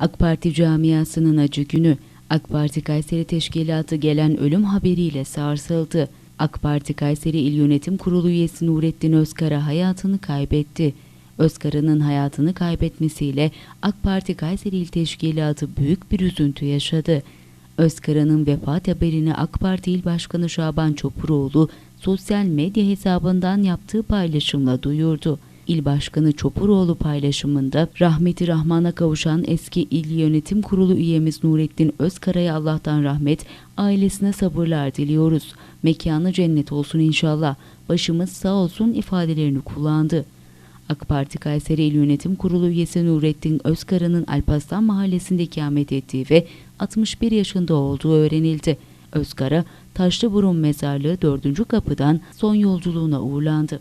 AK Parti camiasının acı günü. AK Parti Kayseri Teşkilatı gelen ölüm haberiyle sarsıldı. AK Parti Kayseri İl Yönetim Kurulu üyesi Nurettin Özkara hayatını kaybetti. Özkara'nın hayatını kaybetmesiyle AK Parti Kayseri İl Teşkilatı büyük bir üzüntü yaşadı. Özkara'nın vefat haberini AK Parti İl Başkanı Şaban Çopuroğlu sosyal medya hesabından yaptığı paylaşımla duyurdu. İl Başkanı Çopuroğlu paylaşımında rahmeti rahmana kavuşan eski İl Yönetim Kurulu üyemiz Nurettin Özkara'ya Allah'tan rahmet, ailesine sabırlar diliyoruz. Mekanı cennet olsun inşallah. Başımız sağ olsun ifadelerini kullandı. AK Parti Kayseri İl Yönetim Kurulu üyesi Nurettin Özkara'nın Alparslan Mahallesi'nde ikamet ettiği ve 61 yaşında olduğu öğrenildi. Özkara, Taşlıburun Mezarlığı 4. kapıdan son yolculuğuna uğurlandı.